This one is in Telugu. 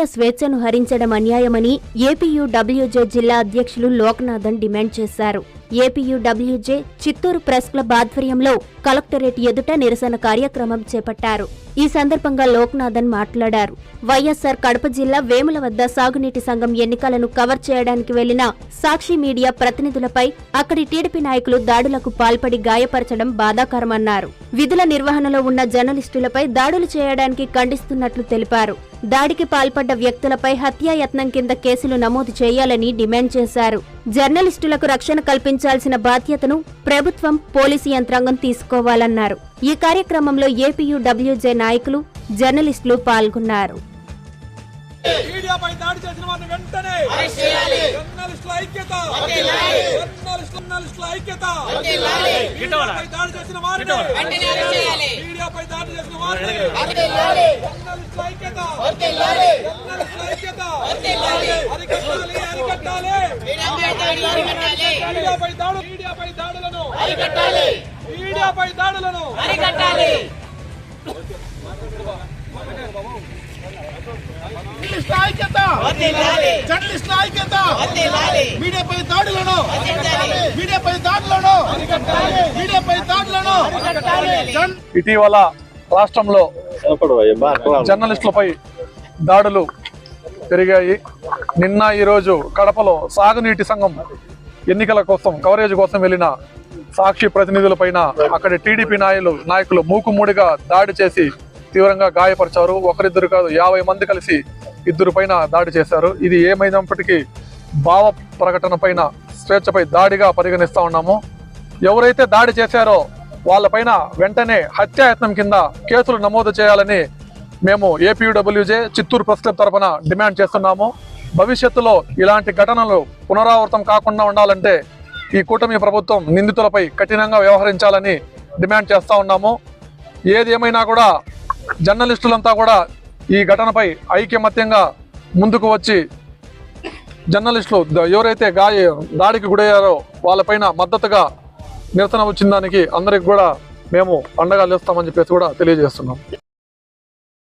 మీడియా స్వేచ్ఛను హరించడం అన్యాయమని ఏపీయూడబ్ల్యూజే జిల్లా అధ్యక్షులు లోక్నాథన్ డిమాండ్ చేశారు. ఏపీయూడబ్ల్యూజే చిత్తూరు ప్రెస్ క్లబ్ ఆధ్వర్యంలో కలెక్టరేట్ ఎదుట నిరసన కార్యక్రమం చేపట్టారు. ఈ సందర్భంగా లోక్నాథన్ మాట్లాడారు. వైఎస్సార్ కడప జిల్లా వేముల వద్ద సాగునీటి సంఘం ఎన్నికలను కవర్ చేయడానికి వెళ్ళిన సాక్షి మీడియా ప్రతినిధులపై అక్కడి టీడీపీ నాయకులు దాడులకు పాల్పడి గాయపరచడం బాధాకరమన్నారు. విధుల నిర్వహణలో ఉన్న జర్నలిస్టులపై దాడులు చేయడానికి ఖండిస్తున్నట్లు తెలిపారు. దాడికి పాల్పడ్డ వ్యక్తులపై హత్యాయత్నం కింద కేసులు నమోదు చేయాలని డిమాండ్ చేశారు. జర్నలిస్టులకు రక్షణ కల్పించాల్సిన బాధ్యతను ప్రభుత్వం పోలీసు యంత్రాంగం తీసుకోవాలన్నారు. ఈ కార్యక్రమంలో ఏపీయూడబ్ల్యూజే నాయకులు జర్నలిస్టులు పాల్గొన్నారు. మీడియాపై దాడి చేసిన వారిని వెంటనే జర్నలిస్టుల ఐక్యత. జర్నలిస్టుల ఐక్యత. మీడియాపై దాడి చేసిన వారిని మీడియాపై దాడి చేసిన వారిని జర్నలిస్టుల ఐక్యత జర్నలిస్టుల ఐక్యత అరికట్టాలి అరికట్టాలి. మీడియాపై దాడు మీడియాపై దాడులను. మీడియాపై దాడులను. జర్నలిస్టుల ఐక్యత మీడియాపై దాడులను. మీడియాపై దాడులను. మీడియాపై దాడులను. ఇటీవల రాష్ట్రంలో జర్నలిస్టులపై దాడులు పెరిగాయి నిన్న ఈరోజు కడపలో సాగునీటి సంఘం ఎన్నికల కోసం కవరేజ్ కోసం వెళ్ళిన సాక్షి ప్రతినిధులపైన అక్కడి టీడీపీ నాయకులు నాయకులు మూకుమూడిగా దాడి చేసి తీవ్రంగా గాయపరిచారు. ఒకరిద్దరు కాదు యాభై మంది కలిసి ఇద్దరు పైన దాడి చేశారు. ఇది ఏమైనప్పటికీ భావ ప్రకటన పైన స్వేచ్ఛపై దాడిగా పరిగణిస్తా ఉన్నాము. ఎవరైతే దాడి చేశారో వాళ్ళపైన వెంటనే హత్యాయత్నం కింద కేసులు నమోదు చేయాలని మేము ఏపీడబ్ల్యూజే చిత్తూరు ప్రెస్ క్లబ్ తరఫున డిమాండ్ చేస్తున్నాము. భవిష్యత్తులో ఇలాంటి ఘటనలు పునరావృతం కాకుండా ఉండాలంటే ఈ కూటమి ప్రభుత్వం నిందితులపై కఠినంగా వ్యవహరించాలని డిమాండ్ చేస్తూ ఉన్నాము. ఏది ఏమైనా కూడా జర్నలిస్టులంతా కూడా ఈ ఘటనపై ఐక్యమత్యంగా ముందుకు వచ్చి జర్నలిస్టులు ఎవరైతే గాయ దాడికి గురయ్యారో వాళ్ళపైన మద్దతుగా నిరసన వచ్చిన దానికి అందరికి కూడా మేము అండగా లేస్తామని చెప్పేసి కూడా తెలియజేస్తున్నాం.